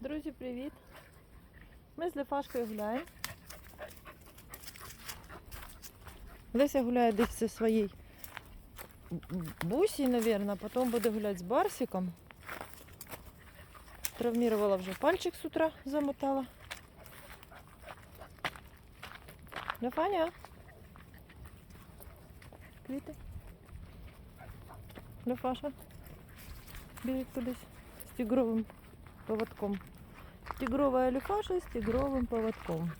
Друзі, привіт! Ми з Лефашкою гуляємо. Леся гуляє десь зі своєю бусі, мабуть, потім буде гуляти з Барсиком. Травмировала вже пальчик з утра, замотала. Лефаня? Квіти? Лефаша? Біжить кудись з тигровим поводком. Тигровая люфаша с тигровым поводком.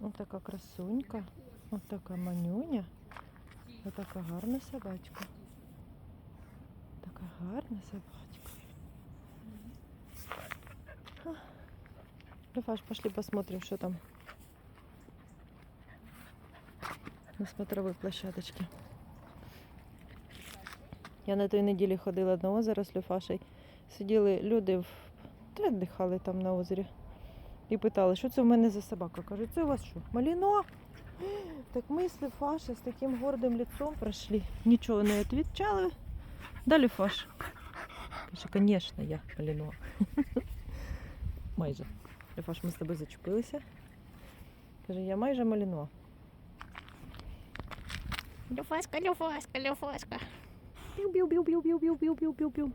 Ось така красунька, ось така манюня, ось така гарна собачка. Така гарна собачка. Люфаш, пошли посмотрим, что там на смотровой площадочке. Я на той неділі ходила на озеро з Люфашею. Сиділи люди в там на озері. І питали, що це в мене за собака. Кажуть, це у вас що? Маліно? Так ми з Люфашею з таким гордим лицом пройшли. Нічого не відповідали. Да, Люфаш? Каже, звісно, я Маліно. Майже. Люфаш, ми з тобою зачепилися. Каже, я майже Маліно. Люфаська, люфаська, люфаська. Піу-піу-піу-піу-піу-піу-піу-піу.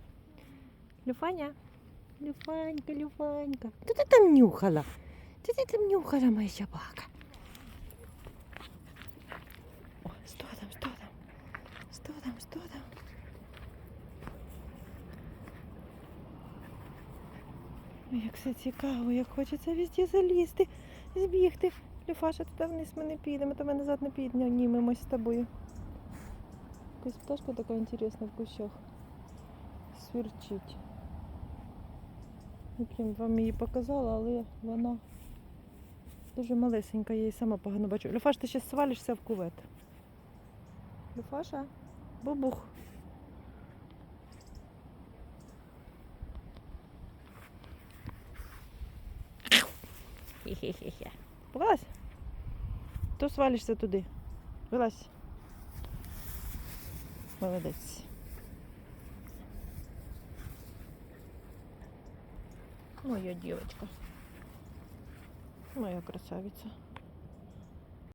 Люфаня. Люфанька, Люфанька. Что ты там нюхала? Что ты там нюхала, моя собака? О, что там, что там? Что там, что там? Як все цікаво, як хочеться везде залізти, збігти. Люфаша, туди вниз ми не підемо, то ми назад не піднімемось з тобою. Якась пташка така інтересна в кущах. Свірчить. От Я вам її показала, але вона дуже малесенька, я її сама погано бачу. Люфаш, ти ще свалишся в кувет. Люфаша, бубух. Хе-хе-хе. Вилазь. То свалишся туди. Вилазь. Молодець. Моя дівчинка. Моя красавиця.